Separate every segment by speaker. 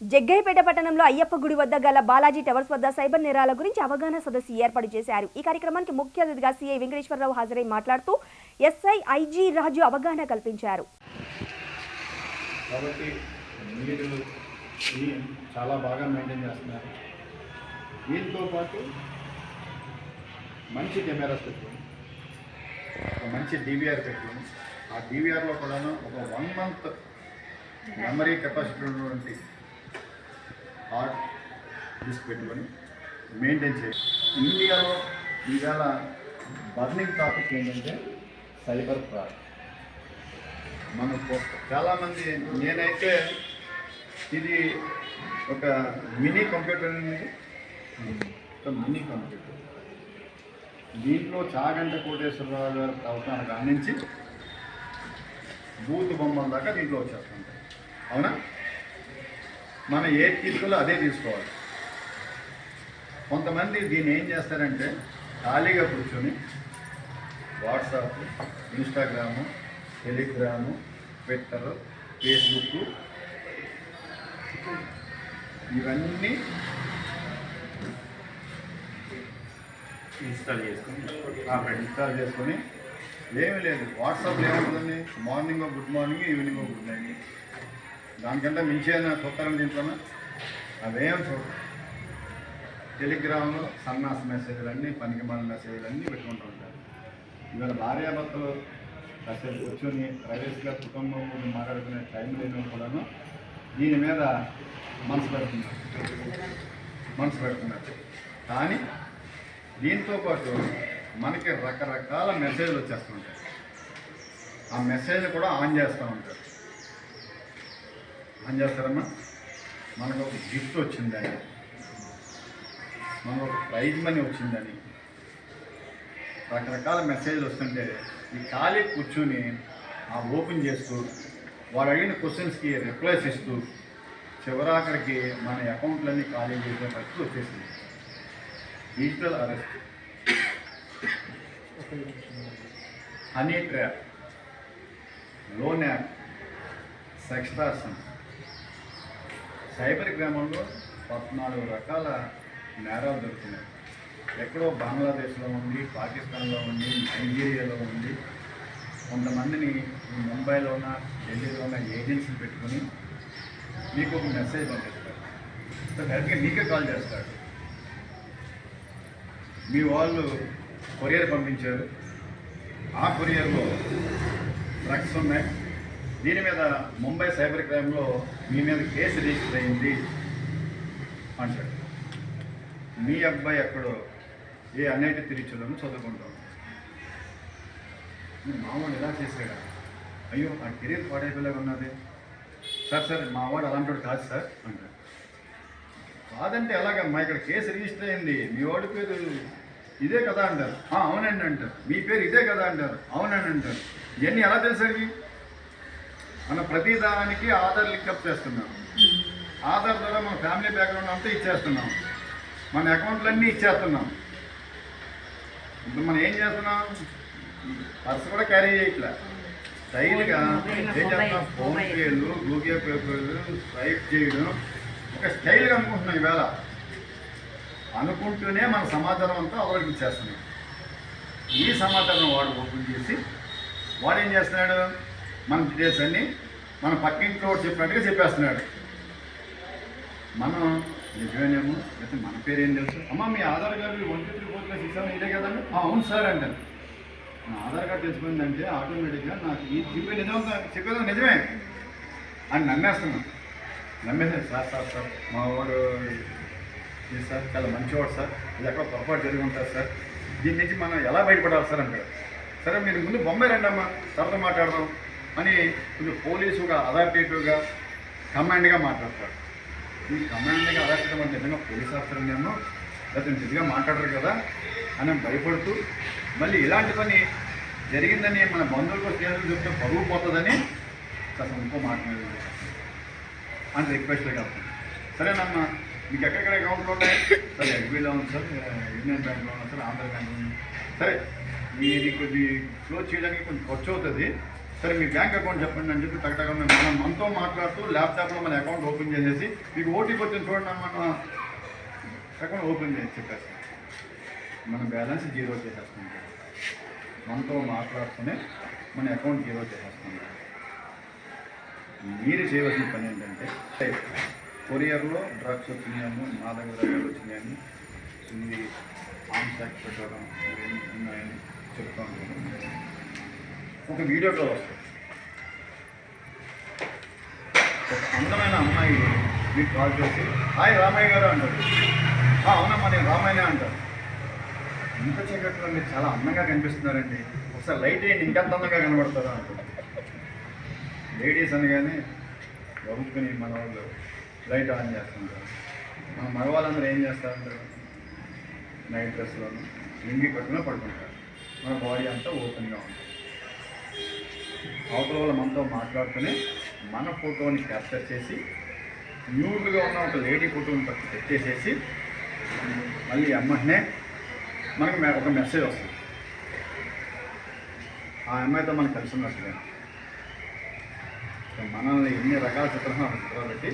Speaker 1: జగ్గయ్యపేట పట్టణంలో అయ్యప్ప గుడి వద్ద గల బాలాజీ టవర్స్ వద్ద సైబర్ నేరాల గురించి అవగాహన సదస్సు ఏర్పాటు చేశారు. ఈ కార్యక్రమానికి ముఖ్య అతిథిగా సీఐ వెంకటేశ్వరరావు హాజరై మాట్లాడుతూ ఎస్ఐ ఐజీ రాజు అవగాహన కల్పించారు.
Speaker 2: కాబట్టి మీరు చాలా బాగా మెయింటైన్ చేస్తున్నారు. దీంతో పాటు మంచి కెమెరాస్ పెట్టుకొని ఒక మంచి డివిఆర్ పెట్టుకొని ఆ డివిఆర్లో కూడాను ఒక వన్ మంత్ మెమరీ కెపాసిటీ ఉన్నటువంటి హార్ట్ డిస్క్ పెట్టుకొని మెయింటైన్ చేయాలి ఇండియాలో ఇవాళ బర్నింగ్ టాపిక్ ఏంటంటే సైబర్ ఫ్రాడ్ మనకు చాలామంది నేనైతే ఇది ఒక మినీ కంప్యూటర్ అనేది ఒక మినీ కంప్యూటర్ దీంట్లో చాగంట కోటేశ్వరరావు గారి ప్రవర్తన కానించి బూత్ బొమ్మల దాకా దీంట్లో వచ్చేస్తుంటాయి. అవునా? మనం ఏది తీసుకోవాలో అదే తీసుకోవాలి. కొంతమంది దీన్ని ఏం చేస్తారంటే ఖాళీగా కూర్చొని WhatsApp Instagram Telegram Twitter Facebook ఇవన్నీ
Speaker 3: ఇన్స్టాల్ చేసుకుని
Speaker 2: ఇన్స్టాల్ చేసుకొని ఏమీ లేదు. వాట్సాప్లో ఏముంటుంది? Morning good morning evening good night. దానికంటే మించేనా చూస్తారని దీంట్లోనే? అవేం చూడ టెలిగ్రామ్లో సన్నాస మెసేజ్లు అన్నీ పనికి మన మెసేజ్లు అన్నీ పెట్టుకుంటూ ఉంటారు. ఇవాళ భార్యాభర్తలు కాసేపు కూర్చొని ప్రైవేట్గా కుటుంబం గురించి మాట్లాడుకునే టైం లేని కూడాను దీని మీద మనసు పెడుతున్నారు. మనసు పెడుతున్నారు. కానీ దీంతో పాటు మనకి రకరకాల మెసేజ్లు వచ్చేస్తుంటాయి ఆ మెసేజ్ కూడా ఆన్ చేస్తూ ఉంటారు. ఆన్ చేస్తారమ్మా మనకు ఒక గిఫ్ట్ వచ్చిందని మనకు ఒక ప్రైజ్ మనీ వచ్చిందని రకరకాల మెసేజ్లు వస్తుంటే ఈ ఖాళీ కూర్చుని ఆ ఓపెన్ చేస్తూ వాడు అడిగిన క్వశ్చన్స్కి రిప్లైస్ ఇస్తూ చివరాఖరికి మన అకౌంట్లన్నీ ఖాళీ చేసే పరిస్థితి వచ్చేసింది. Digital arrest honey trap loan app sextortion cyber గ్రామంలో పద్నాలుగు రకాల నేరాలు దొరుకుతున్నాయి ఎక్కడో బంగ్లాదేశ్లో ఉంది పాకిస్తాన్లో ఉంది నైజీరియాలో ఉంది. కొంతమందిని ఈ ఢిల్లీలో ఢిల్లీలోన ఏజెన్సీలు పెట్టుకొని మీకు ఒక మెసేజ్ పంపిస్తారు. సో డైరెక్ట్గా మీకే కాల్ చేస్తాడు. మీ వాళ్ళు కొరియర్ పంపించారు. ఆ కొరియర్లో డ్రగ్స్ ఉన్నాయి. దీని మీద ముంబై సైబర్ క్రైమ్లో మీ మీద కేసు రిజిస్టర్ అయింది అంటాడు. మీ అబ్బాయి ఎక్కడో ఏ అనేటి తిరిచులను చదువుకుంటాం మామూలు ఎలా చేశాడా? అయ్యో ఆ కెరీర్ పాడైపోయేలాగా ఉన్నది. సార్ సార్ మా వాడు అలాంటి కాదు సార్ అంటాడు. కాదంటే ఎలాగమ్మా ఇక్కడ కేసు రిజిస్టర్ అయింది. మీ వాడి పేరు ఇదే కదా అంటారు. అవునండి అంటారు. మీ పేరు ఇదే కదా అంటారు. అవునండి అంటారు. ఇవన్నీ ఎలా తెలుసండి? మన ప్రతి దానికి ఆధార్ లింకప్ చేస్తున్నాం. ఆధార్ ద్వారా మన ఫ్యామిలీ బ్యాక్గ్రౌండ్ అంతా ఇచ్చేస్తున్నాం. మన అకౌంట్లన్నీ ఇచ్చేస్తున్నాం. ఇప్పుడు మనం ఏం చేస్తున్నాం? పర్స్ కూడా క్యారీ చేయట్లే. స్టైల్గా ఏం చేస్తున్నాం? ఫోన్ పేలు గూగుల్ పే పేలు స్వైప్ చేయడం ఒక స్టైల్గా అనుకుంటున్నాం ఈవేళ. అనుకుంటూనే మన సమాచారం అంతా ఒకరికి ఇచ్చేస్తున్నాం ఈ సమాచారం వాడు ఓపెన్ చేసి వాడు ఏం చేస్తున్నాడు? మన డీటెయిల్స్ అన్నీ మన పక్కింట్లో చెప్పినట్టుగా చెప్పేస్తున్నాడు. మనం నిజమేనేమో అయితే మన పేరు ఏం తెలుసు? అమ్మ మీ Aadhaar card one two three four plus ఇదే కదండి అవును సార్ అంటాను నా ఆధార్ కార్డు తెచ్చుకుందంటే ఆటోమేటిక్గా నాకు ఈ చెప్పే నిజం చెప్పేది నిజమే అని నమ్మేస్తున్నాను నమ్మేసాను సార్ సార్ సార్ మా వాడు సార్ చాలా మంచివాడు సార్. ఇది ఎక్కడ పొరపాటు జరిగి ఉంటారు సార్. దీని నుంచి మనం ఎలా బయటపడాలి సార్ అంటారు సరే మీరు ముందు బొంబాయి రండి అమ్మా తర్వాత మాట్లాడదాం. అని కొంచెం పోలీసుగా అథారిటేటివ్గా కమాండ్గా మాట్లాడతాడు ఈ కమాండ్గా అథారిటేటివ్ అంటే నిజంగా పోలీస్ ఆఫీసర్ ఏమో లేకపోతే నిజంగా మాట్లాడరు కదా అని భయపడుతూ మళ్ళీ ఇలాంటి పని జరిగిందని మన బంధువులకు స్నేహితులు చెప్తే పరువు పోతుందని అసలు ఇంకో మాట్లాడలేదు అని రిక్వెస్ట్ కాదు సరేనమ్మా మీకు ఎక్కడెక్కడ అకౌంట్లో ఉన్నాయి? సరే ఎస్బీలో ఉంది సార్ యూనియన్ బ్యాంక్లో ఉంది సార్ ఆంధ్ర బ్యాంక్లో ఉంది. సరే మీది కొద్ది క్లోజ్ చేయడానికి కొంచెం ఖర్చు అవుతుంది. సరే మీ బ్యాంక్ అకౌంట్ చెప్పండి అని చెప్పి టగటగా మనం మనతో మాట్లాడుతూ ల్యాప్టాప్లో మన అకౌంట్ ఓపెన్ చేసేసి మీకు ఓటీపీ వచ్చింది చూడండి మన అకౌంట్ ఓపెన్ చేసి చెప్పేసి మన బ్యాలెన్స్ జీరో చేసేస్తుంది మనతో మాట్లాడుతూనే మన అకౌంట్ జీరో చేసేస్తుంది మీరు చేయవలసిన పని ఏంటంటే కొరియర్లో డ్రగ్స్ వచ్చినాయని మాదక దగ్గర వచ్చినాయని ఇది ఆర్మ్స్ యాక్ట్ పెట్టడం ఉన్నాయని చెప్తాను ఒక వీడియో కాల్ వస్తుంది. ఒక అందమైన అమ్మాయి మీకు కాల్ చేసి హాయ్ రామయ్య గారు అంటారు అవునమ్మా నేను రామయ్యనే అంటారు ఇంత చీకట్లో మీరు చాలా అందంగా కనిపిస్తున్నారండి. ఒకసారి లైట్ వేయండి ఇంకెంత అందంగా కనబడతారా అంటారు లేడీస్ అనగానే గబుక్కుని మన వాళ్ళు లైట్ ఆన్ చేస్తుంటారు. మన మగవాళ్ళందరూ ఏం చేస్తారంటారు? నైట్ డ్రెస్లోను లింగి పట్టుకుని పడుకుంటారు. మన బాడీ అంతా ఓపెన్గా ఉంటుంది. అవతల వాళ్ళ మనతో మాట్లాడుతూనే మన ఫోటోని క్యాప్చర్ చేసి న్యూడ్గా ఉన్న ఒక లేడీ ఫోటోని పట్టి పెట్టేసేసి మళ్ళీ అమ్మాయినే మనకి ఒక మెసేజ్ వస్తుంది. ఆ అమ్మాయితో మనం కలిసి ఉన్నట్టుగా. మనల్ని ఎన్ని రకాల చిత్రాలు చిత్రాలు పెట్టి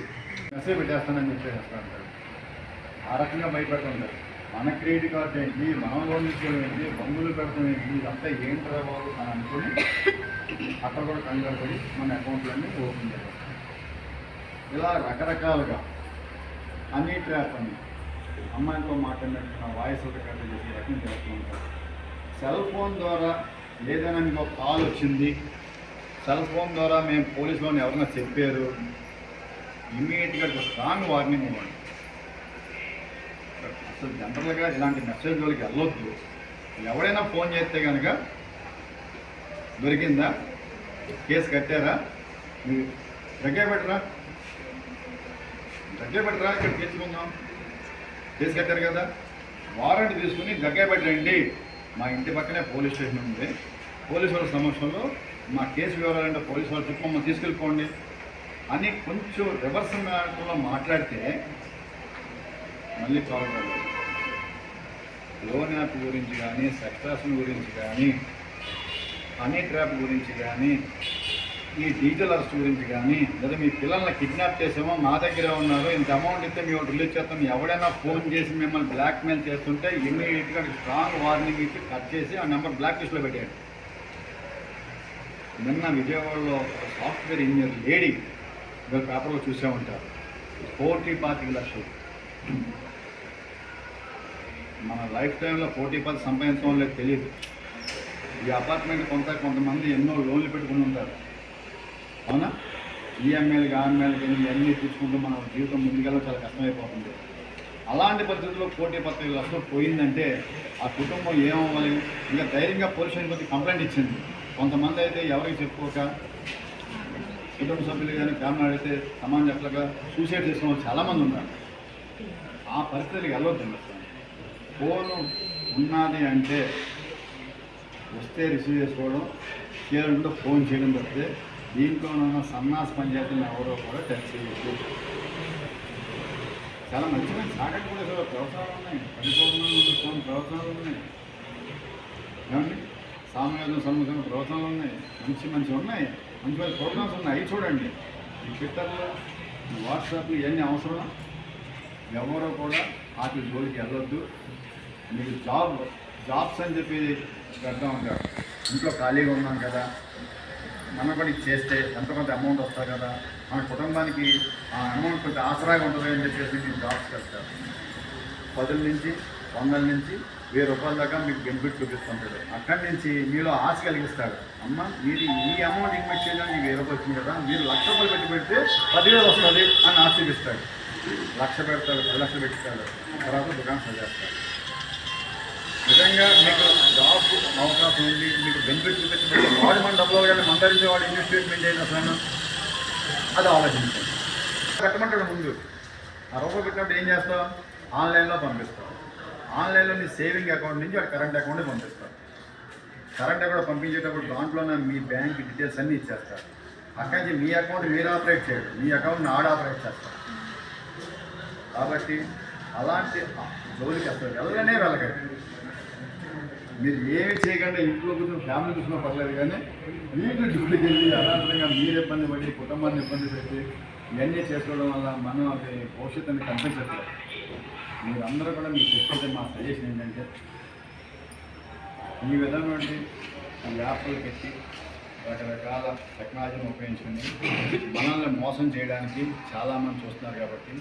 Speaker 2: మెసేజ్ పెట్టేస్తానని చెప్పేసి అంటారు ఆ రకంగా భయపెడుతుంటారు మన క్రెడిట్ కార్డు ఏంటి? మనం లోన్ తీసుకోవడం ఏంటి? బంగులు పెడతాం ఏంటి? ఇదంతా ఏంటి బాబు అని అనుకుని అక్కడ కూడా కంగారు పడి మన అకౌంట్లన్నీ ఓపెన్ చేస్తాం ఇలా రకరకాలుగా అన్ని ట్రాప్ అని అమ్మాయితో మాట్లాడినట్టు వాయిస్ ఒకటి చేసి రకం చేస్తూ ఉంటారు. సెల్ ఫోన్ ద్వారా ఏదైనా మీకు ఒక కాల్ వచ్చింది. సెల్ ఫోన్ ద్వారా మేము పోలీసు వాళ్ళని ఎవరైనా చెప్పారు. ఇమీడియట్గా స్ట్రాంగ్ వార్నింగ్ ఇవ్వండి. అసలు జనరల్గా ఇలాంటి మెసేజ్ వాళ్ళకి వెళ్ళొద్దు. ఎవరైనా ఫోన్ చేస్తే కనుక దొరికిందా? కేసు కట్టారా? మీరు దగ్గర పెట్టరా? దగ్గర పెట్టరా? ఇక్కడ తీసుకుందాం కేసు కట్టారు కదా. వారెంట్ తీసుకుని దగ్గర పెట్టండి. మా ఇంటి పక్కనే పోలీస్ స్టేషన్ ఉంది. పోలీసు వాళ్ళ సమక్షంలో మా కేసు వివరాలంటే పోలీసు వాళ్ళు చెప్పి మమ్మల్ని తీసుకెళ్ళిపోండి. అని కొంచెం రివర్స్ మ్యాటర్లో మాట్లాడితే మళ్ళీ కాల్ లోన్ యాప్ గురించి కానీ సెక్టార్స్ గురించి కానీ హనీ ట్రాప్ గురించి కానీ ఈ డిజిటల్ అరెస్ట్ గురించి కానీ లేదా మీ పిల్లల్ని కిడ్నాప్ చేసామో మా దగ్గర ఉన్నారు. ఇంత అమౌంట్ ఇస్తే మేము రిలీజ్ చేస్తాం. ఎవడైనా ఫోన్ చేసి మిమ్మల్ని బ్లాక్మెయిల్ చేస్తుంటే ఇమీడియట్గా స్ట్రాంగ్ వార్నింగ్ ఇచ్చి కట్ చేసి ఆ నెంబర్ బ్లాక్ లిస్ట్లో పెట్టాడు నిన్న విజయవాడలో ఒక సాఫ్ట్వేర్ ఇంజనీర్ లేడీ ఇవాళ పేపర్లో చూసే ఉంటారు. కోటి పాతిక లక్షలు. మన లైఫ్ టైంలో కోటి పాతి సంపాదించడం లేదు తెలియదు ఈ అపార్ట్మెంట్ కొంత కొంతమంది ఎన్నో లోన్లు పెట్టుకుని ఉంటారు. అవునా? ఈఎంఐలు ఆర్ఎంఐలు కానీ ఇవన్నీ తీసుకుంటూ మన జీవితం ముందుకెళ్ళ చాలా కష్టమైపోతుంది. అలాంటి పరిస్థితుల్లో కోటి పత్రిక లక్షలు పోయిందంటే ఆ కుటుంబం ఏమవ్వాలి ఇంకా ధైర్యంగా పోలీసులకు కొద్ది కంప్లైంట్ ఇచ్చింది. కొంతమంది అయితే ఎవరికి చెప్పుకోక కుటుంబ సభ్యులు కానీ ఫ్యామిలీ అయితే సమాజం చెప్పలేక సూసైడ్ చేసిన వాళ్ళు చాలామంది ఉన్నారు. ఆ పరిస్థితులకు వెళ్ళొద్దండి ఫోను ఉన్నది అంటే వస్తే రిసీవ్ చేసుకోవడం. చేయాలంటే ఫోన్ చేయడం తప్పితే దీంట్లోనున్న సన్నాస పంచాయతీని ఎవరో కూడా టచ్ చేయొద్దు చాలా మంచి మంచి సాగట్ కూడా అసలు ప్రవచనాలు ఉన్నాయి. పరిపూర్ణ కొన్ని ప్రవచనాలు ఉన్నాయి. ఏమండి? సామ్యాజం సన్ముఖం ప్రవచనాలు ఉన్నాయి. మంచి మంచి ఉన్నాయి. మంచి మంచి ప్రోగ్రామ్స్ ఉన్నాయి. అవి చూడండి. ఈ ట్విట్టర్లో ఈ వాట్సాప్లో ఇవన్నీ అవసరం ఎవరో కూడా వాటి జోలికి వెళ్ళొద్దు. మీకు జాబ్ జాబ్స్ అని చెప్పి పెడతా ఉంటారు. ఇంట్లో ఖాళీగా ఉన్నాం కదా. మనం కూడా చేస్తే ఎంత కొంత అమౌంట్ వస్తుంది కదా. మన కుటుంబానికి ఆ అమౌంట్ కొంచెం ఆసరాగా ఉంటుంది అని చెప్పేసి మీరు జాబ్స్ కడతారు పదుల నుంచి వందల నుంచి వెయ్యి రూపాయల దాకా మీకు బెనిఫిట్ చూపిస్తుంటాడు అక్కడి నుంచి మీలో ఆశ కలిగిస్తాడు అమ్మ మీరు ఈ అమౌంట్ ఇన్వెస్ట్ చేయడానికి వెయ్యి రూపాయలు వచ్చింది కదా. మీరు లక్ష రూపాయలు పెట్టి పెడితే పదివేలు వస్తుంది అని ఆశ చూపిస్తాడు లక్ష పెడతాడు పది లక్షలు పెట్టుతాడు తర్వాత దుకాణం సజేస్తాడు నిజంగా మీకు జాబ్ అవకాశం ఉంది మీకు బెనిఫిట్ చూపించబడి వాడు మనం డబ్బులు కానీ మందరించే వాడు ఇన్వెస్ట్మెంట్ చేయడం అసలు అది ఆలోచించండి. కట్టమంటాడు ముందు. ఆ రూపాయి పెట్టినప్పుడు ఏం చేస్తాం? ఆన్లైన్లో పంపిస్తాం. ఆన్లైన్లో మీ సేవింగ్ అకౌంట్ నుంచి వాడు కరెంట్ అకౌంట్ పంపిస్తాం. కరెంట్ అకౌంట్ పంపించేటప్పుడు దాంట్లోనే మీ బ్యాంక్ డీటెయిల్స్ అన్నీ ఇచ్చేస్తారు. అక్కడి నుంచి మీ అకౌంట్ మీరు ఆపరేట్ చేయడు మీ అకౌంట్ని ఆడ ఆపరేట్ చేస్తారు. కాబట్టి అలాంటి జోలికి అసలు వెళ్ళనే వెళ్ళకండి. మీరు ఏమి చేయకుండా ఇంట్లో కూర్చొని ఫ్యామిలీ చూసినా పర్లేదు కానీ వీటిని డ్యూటీకి వెళ్ళి అనవసరంగా మీరు ఇబ్బంది పడి కుటుంబాన్ని ఇబ్బంది పెట్టి ఇవన్నీ చేసుకోవడం వల్ల మనం అది భవిష్యత్తుని కనిపించట్లేదు. మీరందరూ కూడా మీకు చెప్పేది మా సజెషన్ ఏంటంటే ఈ విధమైనటువంటి యాప్లు పెట్టి రకరకాల టెక్నాలజీని ఉపయోగించుకుని మనల్ని మోసం చేయడానికి చాలామంది చూస్తున్నారు కాబట్టి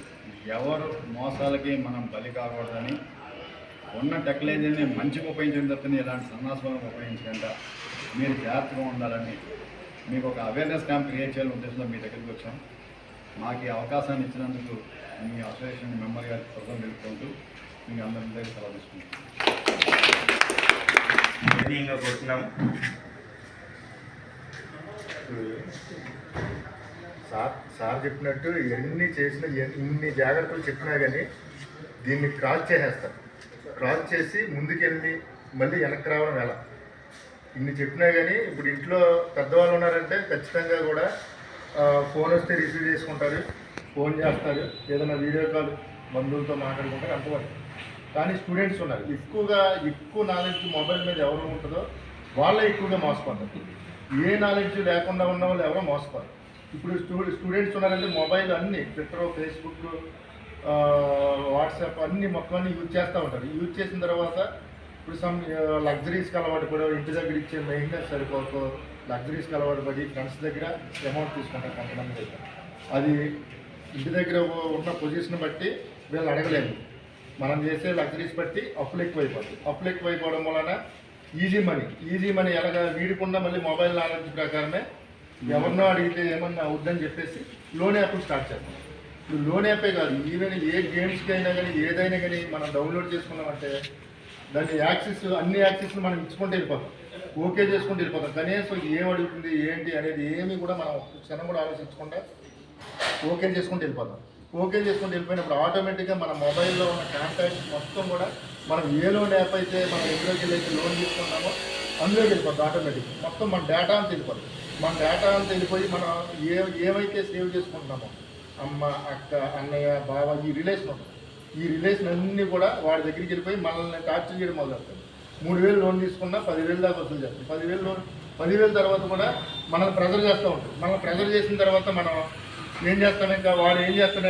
Speaker 2: ఎవరు మోసాలకి మనం బలి కాకూడదని ఉన్న టెక్నాలజీని మంచిగా ఉపయోగించిన తప్పని ఇలాంటి సన్నాసాలను ఉపయోగించకుండా మీరు జాగ్రత్తగా ఉండాలని మీకు ఒక అవేర్నెస్ క్యాంప్ క్రియేట్ చేయాలని ఉద్దేశంతో మీ దగ్గరికి వచ్చాం. మాకు ఈ అవకాశాన్ని ఇచ్చినందుకు మీ అసోసియేషన్ మెంబర్ గారి కృతజ్ఞతలు తెలుపుకుంటూ మీ అందరి దగ్గర సెలవు తీసుకుంటాం
Speaker 4: సార్ సార్ చెప్పినట్టు ఎన్ని చేసిన ఎన్ని- ఇన్ని జాగ్రత్తలు చెప్పినా కానీ దీన్ని క్రాస్ చేసేస్తారు. క్రాస్ చేసి ముందుకెళ్ళి మళ్ళీ వెనక్కి రావడం ఎలా? ఇన్ని చెప్పినా కానీ ఇప్పుడు ఇంట్లో పెద్దవాళ్ళు ఉన్నారంటే ఖచ్చితంగా కూడా ఫోన్ వస్తే రిసీవ్ చేసుకుంటారు ఫోన్ చేస్తారు ఏదైనా వీడియో కాల్ బంధువులతో మాట్లాడుకుంటారు అంతవరకు. కానీ స్టూడెంట్స్ ఉన్నారు. ఎక్కువగా ఎక్కువ నాలెడ్జ్ మొబైల్ మీద ఎవరు ఉంటుందో వాళ్ళే ఎక్కువగా మోసపోతారు. ఏ నాలెడ్జ్ లేకుండా ఉన్న వాళ్ళు ఎవరో మోసపోరు. ఇప్పుడు స్టూ స్టూడెంట్స్ ఉన్నారంటే మొబైల్ అన్ని ట్విట్టర్ ఫేస్బుక్ వాట్సాప్ అన్ని మొత్తం యూజ్ చేస్తూ ఉంటారు. యూజ్ చేసిన తర్వాత ఇప్పుడు సమ్ లగ్జరీస్కి అలవాటు పడి ఇంటి దగ్గర ఇచ్చే మెయింటెనెన్స్ సరిపోకు లగ్జరీస్కి అలవాటు పడి ఫ్రెండ్స్ దగ్గర అమౌంట్ తీసుకుంటారు కొంతమంది దగ్గర అది ఇంటి దగ్గర ఉన్న పొజిషన్ బట్టి వీళ్ళు అడగలేము మనం చేసే లగ్జరీస్ బట్టి అప్పులు ఎక్కువైపోతుంది అప్పులు ఎక్కువైపోవడం వలన ఈజీ మనీ ఈజీ మనీ ఎలాగ వీడికుండా మళ్ళీ మొబైల్ నాలెడ్జ్ ప్రకారమే ఎవరినో అడిగితే ఏమన్నా అవుద్దని చెప్పేసి లోన్ యాప్లు స్టార్ట్ చేస్తాం లోన్ యాపే కాదు. ఈవెన్ ఏ గేమ్స్కి అయినా కానీ ఏదైనా కానీ మనం డౌన్లోడ్ చేసుకున్నామంటే దాన్ని యాక్సెస్ అన్ని యాక్సెస్ మనం ఇచ్చుకుంటూ వెళ్ళిపోతాం. ఓకే చేసుకుంటూ వెళ్ళిపోతాం. కనీసం ఏం అడుగుతుంది ఏంటి అనేది ఏమీ కూడా మనం క్షణం కూడా ఆలోచించకుండా ఓకే చేసుకుంటూ వెళ్ళిపోతాం. ఓకే చేసుకుంటూ వెళ్ళిపోయినప్పుడు ఆటోమేటిక్గా మన మొబైల్లో ఉన్న కాంటాక్ట్ మొత్తం కూడా మనం ఏ లోన్ యాప్ అయితే మనం ఎందులోకి వెళ్ళి లోన్ తీసుకున్నామో అందులోకి వెళ్ళిపోతుంది ఆటోమేటిక్ మొత్తం మన డేటా అంతా వెళ్ళిపోతుంది మన డేటా అంతా వెళ్ళిపోయి మనం ఏ ఏమైతే సేవ్ చేసుకుంటున్నామో అమ్మ అక్క అన్నయ్య బావ ఈ రిలేషన్ ఉంటుంది. ఈ రిలేషన్ అన్నీ కూడా వాడి దగ్గరికి వెళ్ళిపోయి మనల్ని టార్చర్ చేయడం మొదలెడతాడు మూడు వేలు లోన్ తీసుకున్నా పదివేలు దాకా వసూలు చేస్తాం పదివేలు లోన్ పదివేల తర్వాత కూడా మనల్ని ప్రెజర్ చేస్తూ ఉంటాం మనం ప్రెజర్ చేసిన తర్వాత మనం ఏం చేస్తాం ఇంకా? వాడు ఏం చేస్తాడు